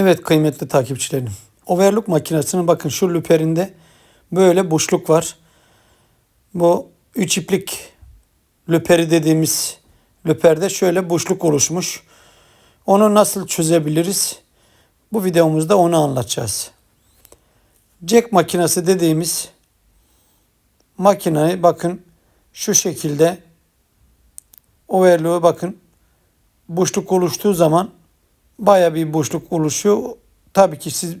Evet kıymetli takipçilerim. Overlock makinesinin bakın şu lüperinde böyle boşluk var. Bu üç iplik lüperi dediğimiz lüperde şöyle boşluk oluşmuş. Onu nasıl çözebiliriz? Bu videomuzda onu anlatacağız. Jack makinesi dediğimiz makineyi bakın şu şekilde overlock'u bakın boşluk oluştuğu zaman baya bir boşluk oluşuyor. Tabii ki siz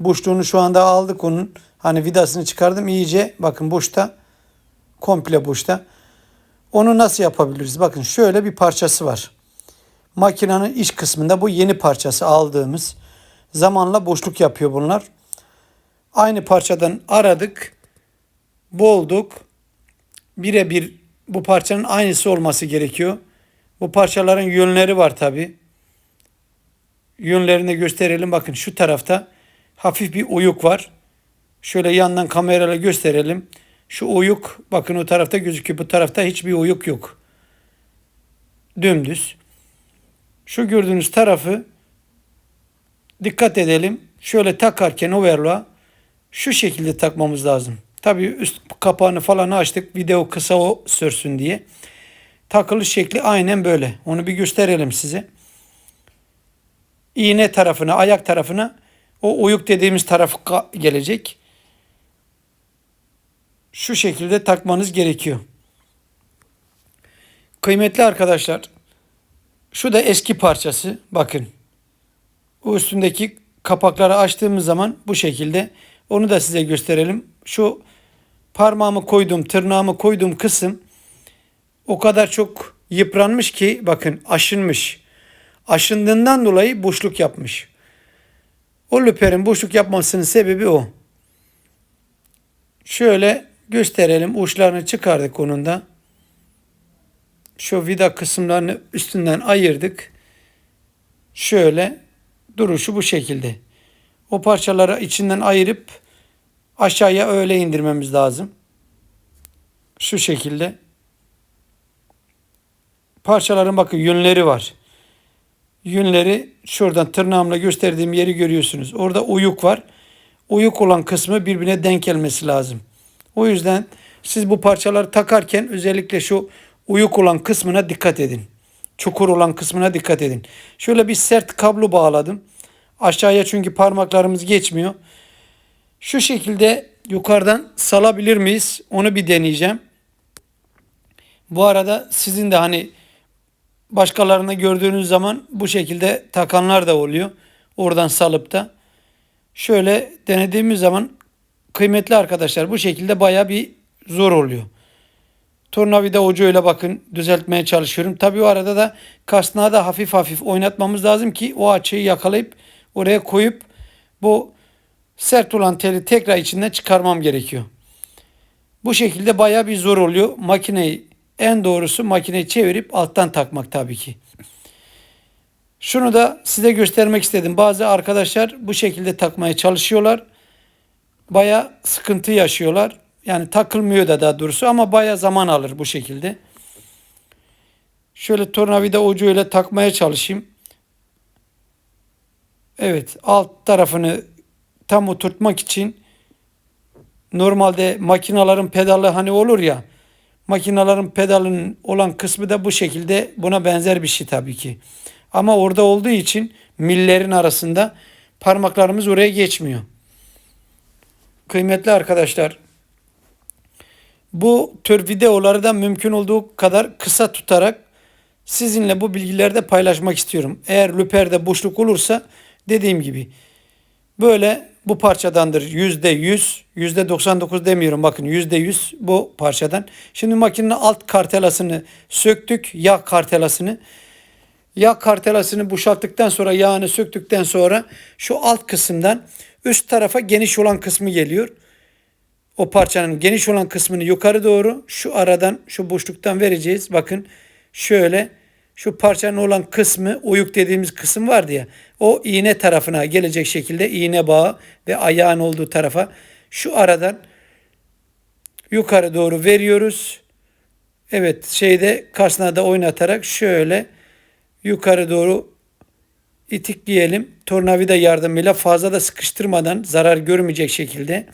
boşluğunu şu anda aldık onun. Hani vidasını çıkardım iyice. Bakın boşta. Komple boşta. Onu nasıl yapabiliriz? Bakın şöyle bir parçası var. Makinenin iç kısmında bu yeni parçası aldığımız. Zamanla boşluk yapıyor bunlar. Aynı parçadan aradık. Bolduk. Birebir bu parçanın aynısı olması gerekiyor. Bu parçaların yönleri var tabi. Yönlerini gösterelim. Bakın şu tarafta hafif bir oyuk var. Şöyle yandan kamerayla gösterelim. Şu oyuk bakın o tarafta gözüküyor. Bu tarafta hiçbir oyuk yok. Dümdüz. Şu gördüğünüz tarafı dikkat edelim. Şöyle takarken overlock'a şu şekilde takmamız lazım. Tabii üst kapağını falan açtık. Video kısa o sürsün diye. Takılış şekli aynen böyle. Onu bir gösterelim size. İğne tarafına, ayak tarafına o oyuk dediğimiz taraf gelecek. Şu şekilde takmanız gerekiyor. Kıymetli arkadaşlar, şu da eski parçası. Bakın. O üstündeki kapakları açtığımız zaman bu şekilde onu da size gösterelim. Şu parmağımı koyduğum, tırnağımı koyduğum kısım o kadar çok yıpranmış ki bakın aşınmış. Aşındığından dolayı boşluk yapmış. O lüperin boşluk yapmasının sebebi o. Şöyle gösterelim. Uçlarını çıkardık onun da. Şu vida kısımlarını üstünden ayırdık. Şöyle duruşu bu şekilde. O parçaları içinden ayırıp aşağıya öyle indirmemiz lazım. Şu şekilde. Parçaların bakın yönleri var. Yünleri şuradan tırnağımla gösterdiğim yeri görüyorsunuz. Orada uyuk var. Uyuk olan kısmı birbirine denk gelmesi lazım. O yüzden siz bu parçaları takarken özellikle şu uyuk olan kısmına dikkat edin. Çukur olan kısmına dikkat edin. Şöyle bir sert kablo bağladım. Aşağıya çünkü parmaklarımız geçmiyor. Şu şekilde yukarıdan salabilir miyiz? Onu bir deneyeceğim. Bu arada sizin de hani başkalarını gördüğünüz zaman bu şekilde takanlar da oluyor. Oradan salıp da. Şöyle denediğimiz zaman kıymetli arkadaşlar bu şekilde baya bir zor oluyor. Tornavida ucuyla bakın düzeltmeye çalışıyorum. Tabii o arada da kasnağı da hafif hafif oynatmamız lazım ki o açıyı yakalayıp oraya koyup bu sert olan teli tekrar içinden çıkarmam gerekiyor. Bu şekilde baya bir zor oluyor. Makineyi en doğrusu makineyi çevirip alttan takmak tabii ki. Şunu da size göstermek istedim. Bazı arkadaşlar bu şekilde takmaya çalışıyorlar. Baya sıkıntı yaşıyorlar. Yani takılmıyor da daha doğrusu ama baya zaman alır bu şekilde. Şöyle tornavida ucuyla takmaya çalışayım. Evet alt tarafını tam oturtmak için normalde makinaların pedalı hani olur ya Makinaların pedalının olan kısmı da bu şekilde buna benzer bir şey tabii ki. Ama orada olduğu için millerin arasında parmaklarımız oraya geçmiyor. Kıymetli arkadaşlar bu tür videoları da mümkün olduğu kadar kısa tutarak sizinle bu bilgileri de paylaşmak istiyorum. Eğer lüperde boşluk olursa dediğim gibi böyle bu parçadandır. Yüzde yüz, yüzde 99 demiyorum bakın yüzde yüz bu parçadan. Şimdi makinenin alt kartelasını söktük. Yağ kartelasını. Yağ kartelasını boşalttıktan sonra yağını söktükten sonra şu alt kısımdan üst tarafa geniş olan kısmı geliyor. O parçanın geniş olan kısmını yukarı doğru şu aradan şu boşluktan vereceğiz. Bakın şöyle şu parçanın olan kısmı oyuk dediğimiz kısım vardı ya o iğne tarafına gelecek şekilde iğne bağı ve ayağın olduğu tarafa şu aradan yukarı doğru veriyoruz. Evet şeyde kasnada oynatarak şöyle yukarı doğru itikleyelim. Tornavida yardımıyla fazla da sıkıştırmadan zarar görmeyecek şekilde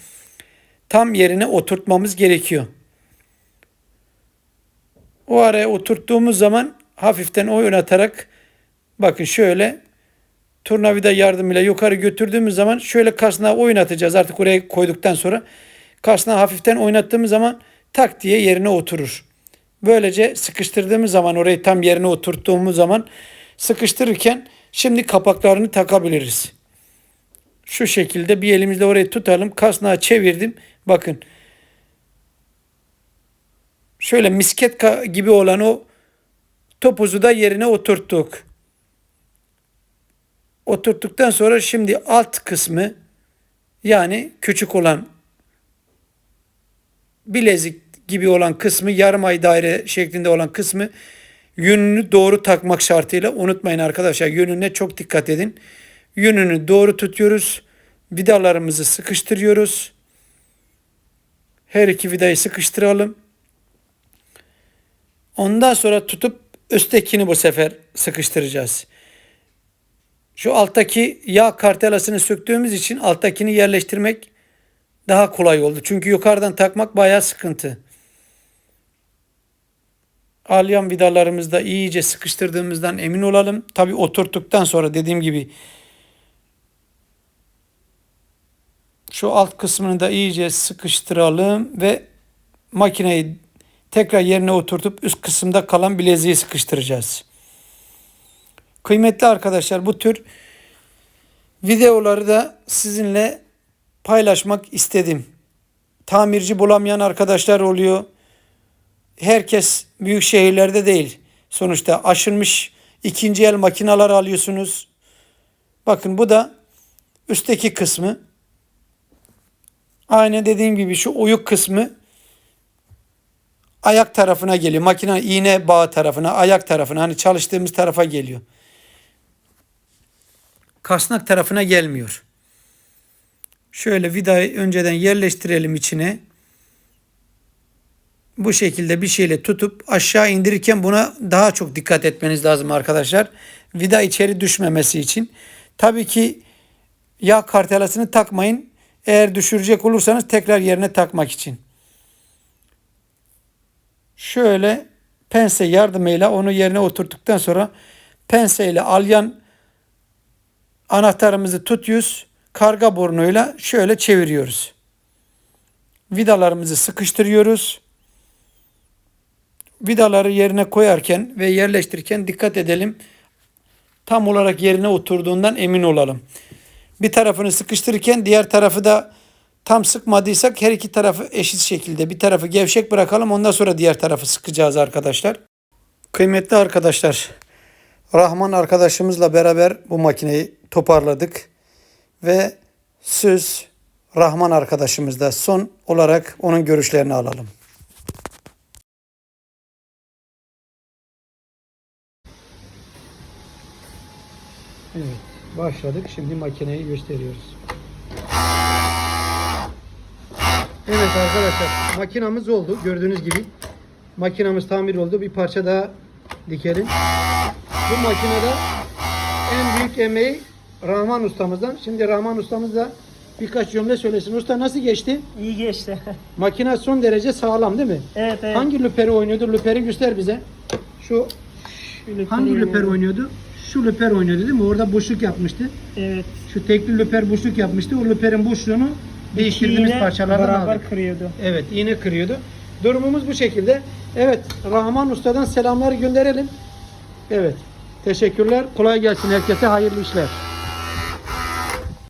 tam yerine oturtmamız gerekiyor. O araya oturttuğumuz zaman hafiften oynatarak bakın şöyle tornavida yardımıyla yukarı götürdüğümüz zaman şöyle kasnağı oynatacağız artık oraya koyduktan sonra. Kasnağı hafiften oynattığımız zaman tak diye yerine oturur. Böylece sıkıştırdığımız zaman orayı tam yerine oturttuğumuz zaman sıkıştırırken şimdi kapaklarını takabiliriz. Şu şekilde bir elimizle orayı tutalım. Kasnağı çevirdim. Bakın. Şöyle misket gibi olan o topuzu da yerine oturttuk. Oturttuktan sonra şimdi alt kısmı yani küçük olan bilezik gibi olan kısmı yarım ay daire şeklinde olan kısmı yönünü doğru takmak şartıyla unutmayın arkadaşlar yönüne çok dikkat edin. Yönünü doğru tutuyoruz. Vidalarımızı sıkıştırıyoruz. Her iki vidayı sıkıştıralım. Ondan sonra tutup üsttekini bu sefer sıkıştıracağız. Şu alttaki yağ kartelasını söktüğümüz için alttakini yerleştirmek daha kolay oldu. Çünkü yukarıdan takmak bayağı sıkıntı. Alyan vidalarımızda iyice sıkıştırdığımızdan emin olalım. Tabi oturttuktan sonra dediğim gibi şu alt kısmını da iyice sıkıştıralım ve makineyi tekrar yerine oturtup üst kısımda kalan bileziği sıkıştıracağız. Kıymetli arkadaşlar bu tür videoları da sizinle paylaşmak istedim. Tamirci bulamayan arkadaşlar oluyor. Herkes büyük şehirlerde değil. Sonuçta aşınmış ikinci el makineler alıyorsunuz. Bakın bu da üstteki kısmı. Aynı dediğim gibi şu uyuk kısmı ayak tarafına geliyor. Makine iğne bağı tarafına, ayak tarafına hani çalıştığımız tarafa geliyor. Kasnak tarafına gelmiyor. Şöyle vidayı önceden yerleştirelim içine. Bu şekilde bir şeyle tutup aşağı indirirken buna daha çok dikkat etmeniz lazım arkadaşlar. Vida içeri düşmemesi için. Tabii ki yağ kartelasını takmayın. Eğer düşürecek olursanız tekrar yerine takmak için. Şöyle pense yardımıyla onu yerine oturttuktan sonra penseyle alyan anahtarımızı tutuyoruz. Karga burnuyla şöyle çeviriyoruz. Vidalarımızı sıkıştırıyoruz. Vidaları yerine koyarken ve yerleştirirken dikkat edelim. Tam olarak yerine oturduğundan emin olalım. Bir tarafını sıkıştırırken diğer tarafı da tam sıkmadıysak her iki tarafı eşit şekilde bir tarafı gevşek bırakalım. Ondan sonra diğer tarafı sıkacağız arkadaşlar. Kıymetli arkadaşlar, Rahman arkadaşımızla beraber bu makineyi toparladık ve söz Rahman arkadaşımızda son olarak onun görüşlerini alalım. Evet, başladık. Şimdi makineyi gösteriyoruz. Evet arkadaşlar, makinamız oldu. Gördüğünüz gibi makinamız tamir oldu. Bir parça daha dikelim. Bu makinede en büyük emeği Rahman ustamızdan. Şimdi Rahman ustamız da birkaç cümle söylesin. Usta nasıl geçti? İyi geçti. Makine son derece sağlam değil mi? evet evet. Hangi lüperi oynuyordu? Lüperi göster bize. Şu Şöyle hangi koyayım. lüper oynuyordu? Şu lüper oynuyordu değil mi? Orada boşluk yapmıştı. Evet. Şu tekli lüper boşluk yapmıştı. O lüperin boşluğunu değiştirdiğimiz İğne parçalardan beraber aldık. kırıyordu. Evet iğne kırıyordu. Durumumuz bu şekilde. Evet Rahman Usta'dan selamlar gönderelim. Evet. Teşekkürler. Kolay gelsin herkese. Hayırlı işler.